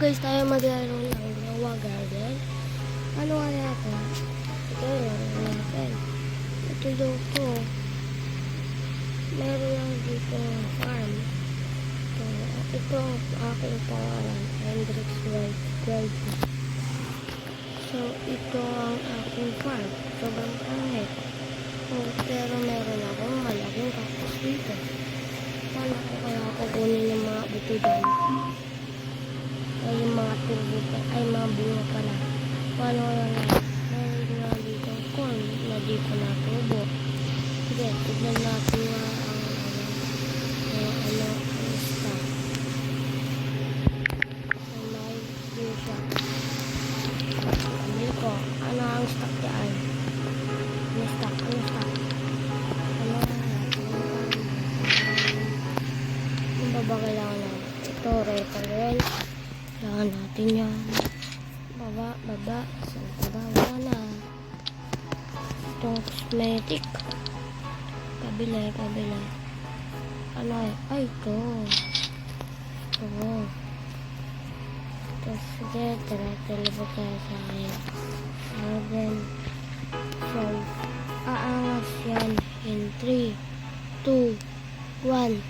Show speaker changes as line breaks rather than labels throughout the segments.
Guys, tayo maglaro ng Ginawa Garden. Ano nga natin? Ito, laro natin. Ito daw to. Meron lang dito farm. Ito, ito ang aking pangalan. Hendrix White Garden. So, ito ang aking farm. Sobrang pangit. Oh, pero meron akong malaking cactus dito. Paano ko kaya kukunin yung mga buto dyan? Ay yung mga tubo ay mga bunga pala. Paano lang Kabila, kabila. Ano eh? Ay, ito. Ito. Tapos, sige, tara, talabot tayo sa akin. Garden. So, aangas yan in 3, 2, 1.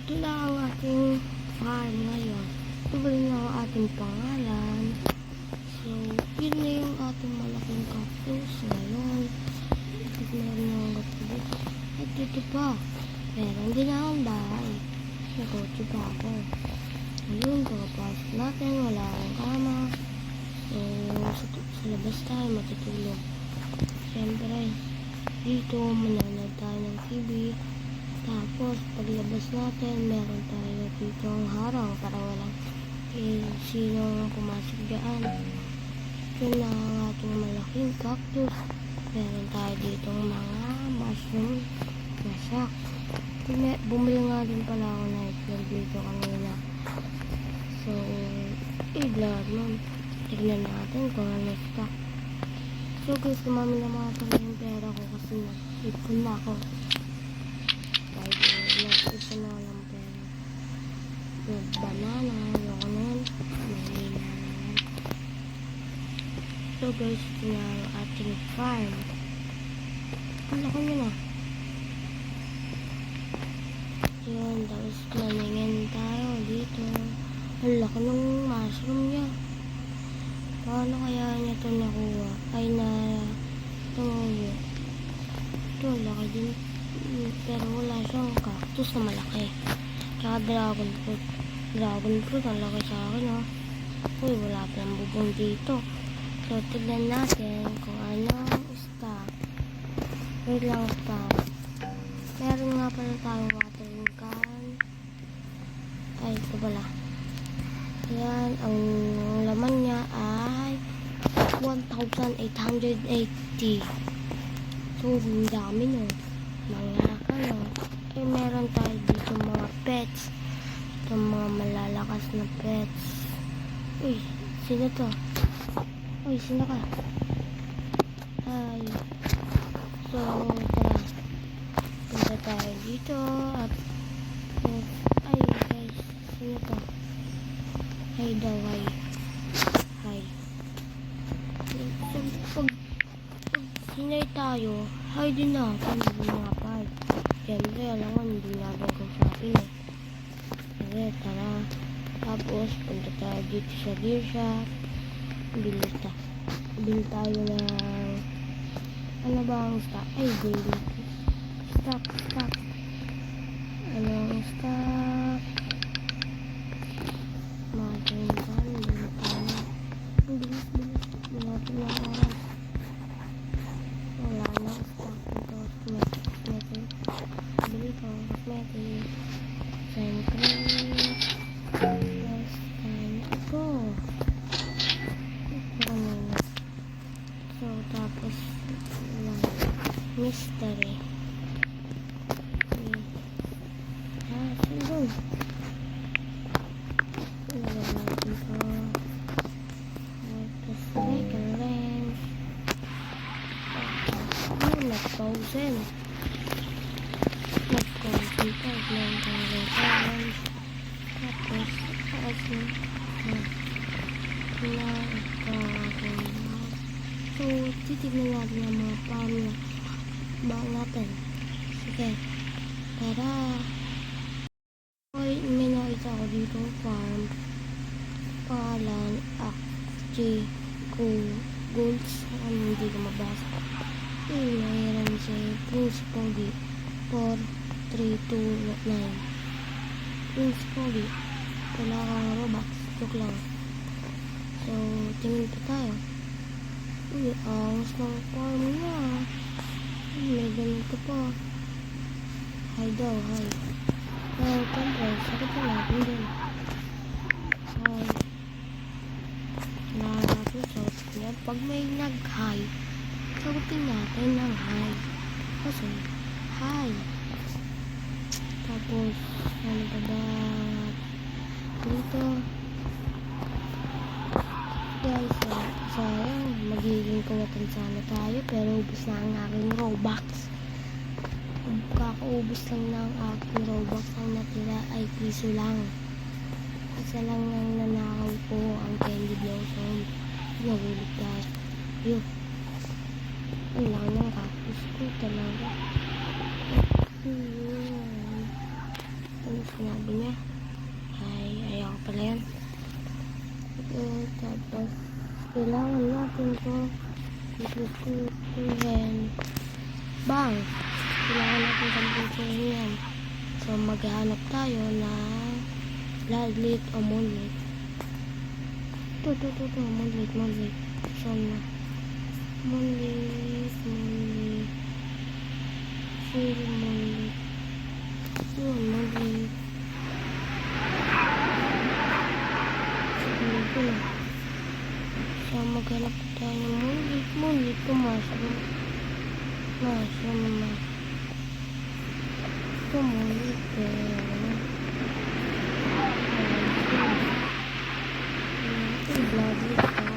Ito lang ang ating farm ngayon. Ito ba rin ang ating pangalan? So, yun na yung ating malaking cactus ngayon. Meron ang cactus. At dito pa, meron din akong bahay. Nagkotse pa ako. Ayun, pagkapasok natin, wala akong kama. So, sa, sa labas tayo matutulog. Siyempre, dito manonood tayo ng TV. Tapos, paglabas natin, meron tayo dito ang harang para walang eh, sino pumasok dyan. Ito na ang ating malaking cactus. Meron tayo dito mga mushroom na. Bumi- Bumili nga din pala ako na itlog dito kanina. So, i-vlog nun. Tignan natin kung ano stock. So guys, kumami na mga talaga yung pera ko kasi na-ipon na ako. Dahil nag-ipon na ako ng pera. Yung So guys, ito na ang ating farm. Ang laki nyo na. Yun, tapos maningin tayo dito. Ang laki ng mushroom niya. Paano kaya niya ito nakuha? Ay na tumubo. Ito, laki din. Pero wala siyang cactus na malaki. Tsaka dragon fruit. Dragon fruit, ang laki sa akin, oh. Uy, wala pa ng bubong dito. So, tignan natin kung ano ang stock. Wait lang stock. Meron nga pala tayong watering can. Ay, ito pala. Yan, ang laman niya ay 1,880. So, ang dami no. Mga ano. Eh, meron tayo dito mga pets. Ito mga malalakas na pets. Uy, sino to? Uy, sino ka? Ay. So, tara. Punta tayo dito at ay guys, sino to? Hi daw, hi. Hi. So, pag, pag sinay tayo, hi din na. Kung hindi mga part. Siyempre, alam mo, hindi natin kung sa akin eh. Sige, tara. Tapos, punta tayo dito sa gear shop. Bili ta. Bili tayo ng ano ba ang stock? Ay, daily. Stock, stock. Ikaw So, titignan natin ang mga na ba natin. Sige. Tara. Hoy, may nakita ko dito farm. Pangalan, Akji, Go, Golds, ano hindi ko mabasa. Eh, mayroon si Principal D. 4, 3, 2, 9. Principal D. Wala kang Robux. Joke lang. So, tingin pa tayo. Uy, angas ng farm niya. Uy, may ganito pa. Hi daw, hi. Well, siyempre, sakit na natin din. Hi. Natin sa hospital. Pag may nag-hi, sagutin natin ng hi. Kasi, hi. Tapos, ano pa ba? Dito. Guys, uh, sayang, magiging kawatan sana tayo, pero ubus na ang aking Robux. Kakaubos lang ng aking Robux ang natira ay piso lang. Isa lang nang nanakaw ko ang Candy Blossom. Nahulog guys. Yun. Ang laki ng cactus ko talaga. Yun. Ano sinabi niya? Ay, ayaw pala yan. Okay, tapos kailangan natin to itututuhin. Bang! Kailangan natin tampusin yan. So, maghanap tayo ng Ladlit o Moonlit. Ito, ito, ito, ito. Moonlit, Moonlit. Saan na? Moonlit, Moonlit. Feel Moonlit. Yun, Moonlit. Siguro ko na. So, maghanap tayo ng Moonlit. Moonlit, pumasok. Masok naman. Ito, Moonlit. Pero, ano? Ito, Bloodlit pa.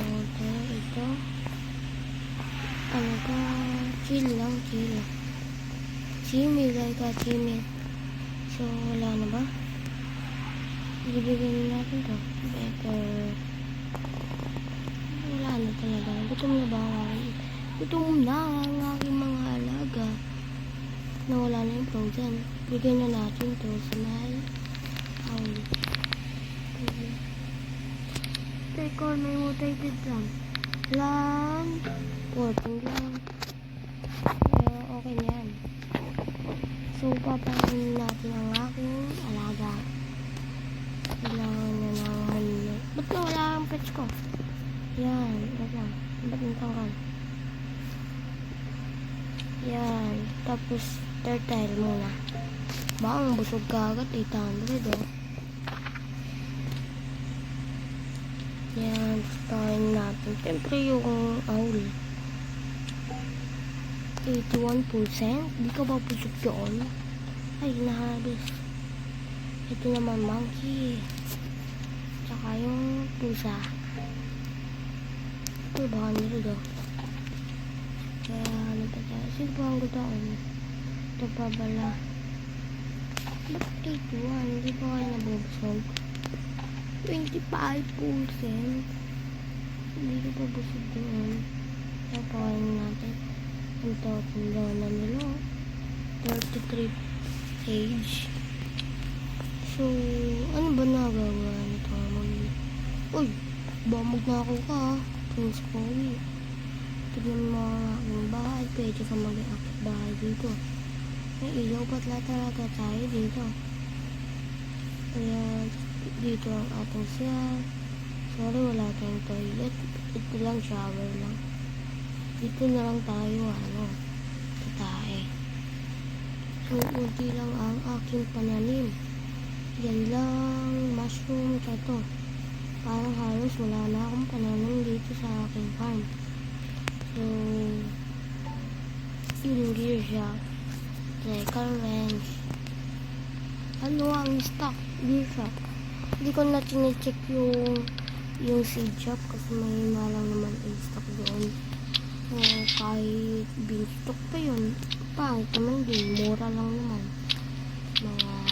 Ito, ito. Ano ka? Chill lang, chill lang. Chimil, like ka, chimil. So, wala na ba? Ibigay na natin to. Better. Wala na talaga. Gutom na ba. Gutom na ang aking mga alaga. Nawala na yung frozen. Bigyan na natin to sa may... Owl. Teka, may mutated lang. Land. Working lang. Okay na yan. So, papahin natin ang aking alaga. Kailangan na ng halo. Ba't nawala ang pets ko? Yan. Wait lang. Ba't natanggal? Yan. Tapos, turtle muna. Bang, busog ka agad. 800 oh. Yan. Starting natin. Siyempre yung owl. 81%? Di ka ba busog yun? Ay, nahabis. Ito naman monkey. Tsaka yung pusa. Ito ba nila daw? Kaya ano pa tayo? Sino ba ang gutaan? Ito pa bala. Ba't 81? Hindi ba kayo nabubusog? 25%. Hindi ka pa busog doon. Napakain natin. Ang tawag na nila. 33 page. So, ano ba nagawa nito? Uy! Bamag na ako ka. Prince Powie. Tignan mo ang bahay. Pwede ka mag-akit bahay dito. May ilaw ba't talaga tayo dito? Kaya dito ang ating siya. Sorry, wala tayong toilet. Ito lang, shower lang. Dito na lang tayo, ano, tatae. So, unti lang ang aking pananim. Yan lang, mushroom, ito. Parang halos wala na akong pananim dito sa aking farm. So, yun gear siya. Trekker wrench. Ano ang stock? Gear shop. Hindi ko na chinecheck yung yung seed shop kasi may malang naman in stock doon. So, kahit bin-stock pa yun, pangit naman din. Mura lang naman. Mga,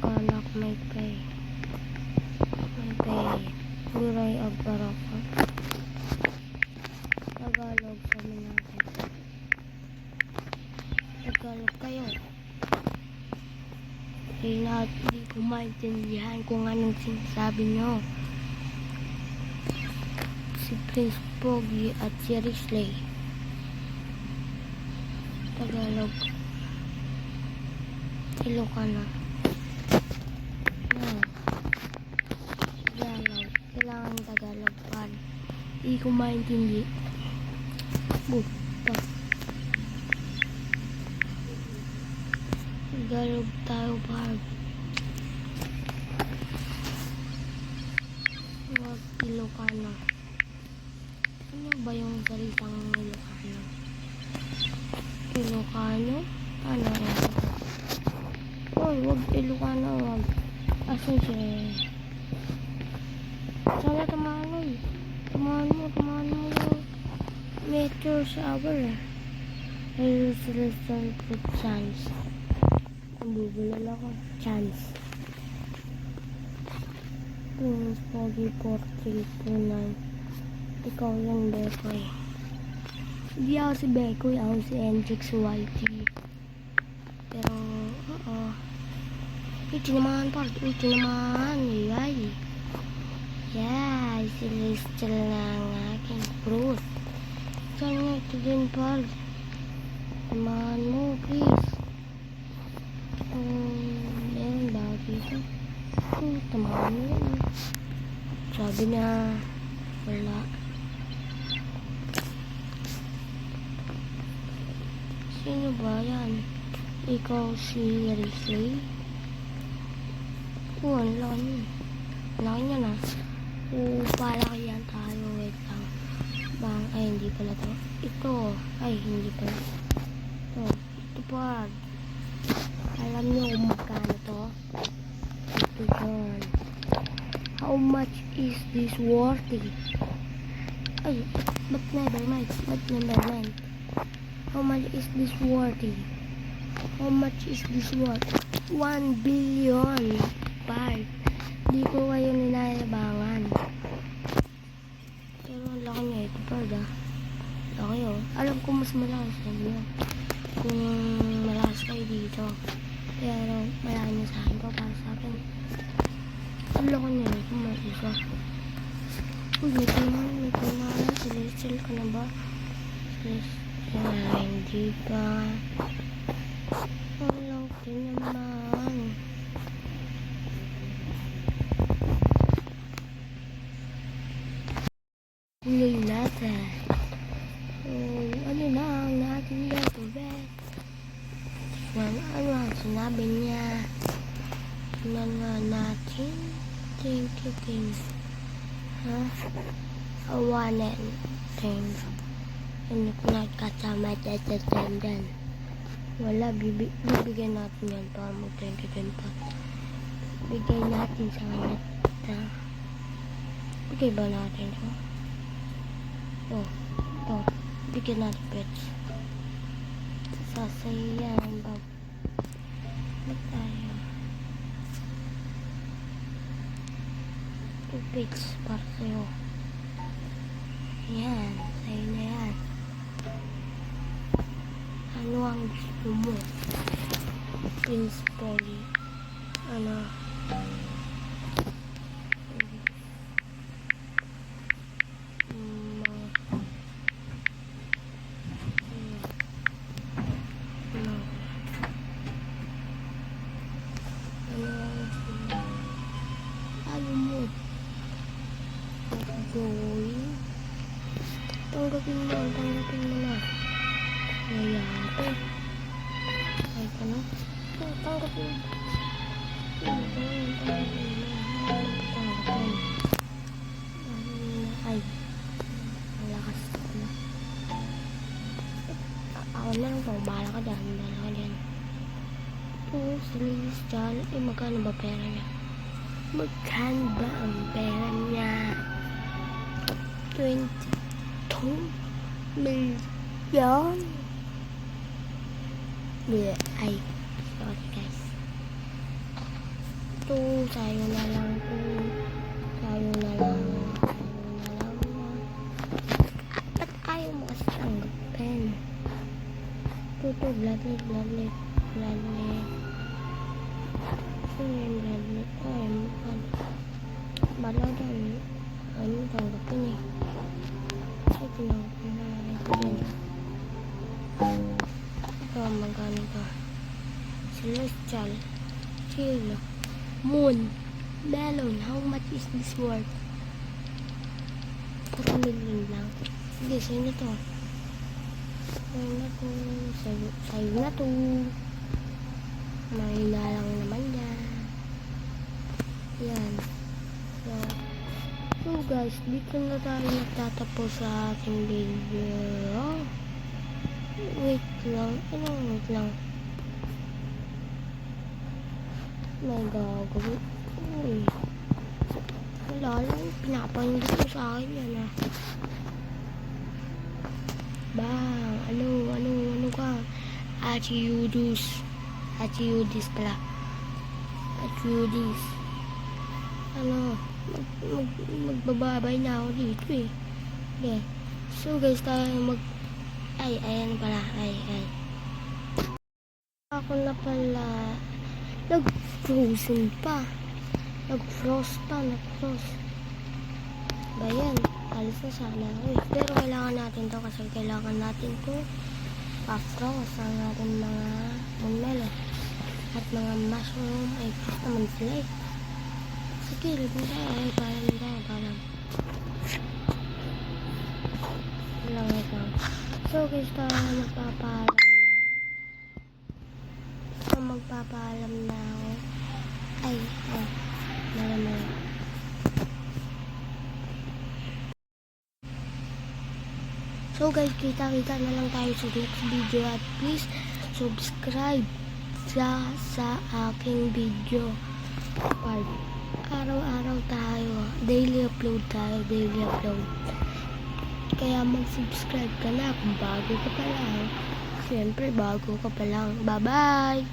Kanak may pay. May pay. Buray ang baraka. Tagalog kami natin. Tagalog kayo. Hindi na, hindi ko maintindihan kung anong sinasabi nyo. Si Prince Pogi at si Risley. Tagalog. Ilocano. Yan. Tagalog. Kailangan Tagalog pa. Hindi ko maintindihan. Buta. Tagalog tayo pa. Huwag Ilocano. Ano ba yung salitang Ilocano? Ilocano? Ano yan? Hoy, wag Ilocano, wag. Asan siya? Sana tamaan mo. Eh. Tamaan mo, tamaan mo yung meteor shower eh. Sila sa with chance. Ang bubulal ako. Chance. Prince Pogi 4329. Ikaw yan, Bekoy. Hindi ako si Bekoy, ako si Hendrix YT. Pero, oo. Ito naman, part. Ito naman. Yay. Yeah, sinistil na ang aking fruit. Saan nga ito din, Paul? Samahan mo, please. Um, meron ba dito? Oh, tamahan mo yun. Sabi niya, wala. Sino ba yan? Ikaw si Risley? Oh, ang laki niya. Ang Laki niya na. Oh, palaki yan tayo. Wait lang. Bang, ay, hindi pala to. Ito. Ay, hindi pala. Ito. Ito pa. Alam niyo kung magkano to? Ito yun. How much is this worthy? Ay, but never mind. But never mind. How much is this worthy? How much is this worth? 1 billion. Five. Di ko kayo ninayabangan. Pero ang laki niya ito, Pard, ah. Laki, oh. Alam ko mas malakas sa inyo. Kung malakas kayo dito. Pero malaki niya sa akin to para sa akin. Ang laki niya ito, mas isa. Uy, may tingnan, may tingnan. Celestial ka na ba? Celestial, hindi pa. Natin sa kanya. Ta. Bigay ba natin siya? Oh, oh. Bigyan natin pets. Sasayan, bag. Ba't tayo? Two pets para sa'yo. Yan, sa'yo na yan. Ano ang gusto mo? Prince Polly. Ano? tubig na. Tanggapin mo na. Layate. Ay ka na. Hmm, Tanggapin. Tanggapin. Tanggapin. Tanggapin. Ay. Ang lakas ko na. Ako na lang. Pagbala ka dyan. Bala ka dyan. Hmm, Oo, silis dyan. Eh, magkano ba pera niya? Magkano ba ang pera niya? 20 million? Bleh, ay, sorry guys. Ito, tayo na lang po. Tayo na lang. Tayo na lang. Ba't ayaw mo kasi tanggapin? Ito, ito, bladlet, bladlet, bladlet. Sino yung bladlet? Ay, mukha. Bala dyan. Ano, tanggapin eh. This worth? 4 million lang. Sige, sa'yo na to. Sa'yo na to. Sa'yo, na to. May na lang naman yan. Yan. So, so guys, dito na tayo nagtatapos sa ating video. Wait lang. Ano, wait lang. May gagawin. Uy. Wala lang. Pinapahingit mo sa akin yan ah. Bang. Ano, ano, ano ka? Achi Yudus. Achi Yudis pala. Achi Yudis. Ano, mag, mag, magbababay na ako dito eh. Okay. So guys, tayo mag... Ay, ayan pala. Ay, ay. Ako na pala. Nag-frozen pa. Nag-frost pa, nag-frost. Ba yan? Alis na sana ako eh. Pero kailangan natin to kasi kailangan natin to pa-frost ang ating mga munmelo. At mga mushroom. Ay, frost naman sila eh. Sige, labing tayo. Ay, parang tayo, parang. Lang ito. So guys, tayo magpapaalam na. So magpapaalam na ako. Ay, ay. Mala, mala. So guys, kita-kita na lang tayo sa next video at please subscribe sa sa aking video part. Araw-araw tayo, daily upload tayo, daily upload. Kaya mag-subscribe ka na kung bago ka pa lang. Siyempre, bago ka pa lang. Bye-bye!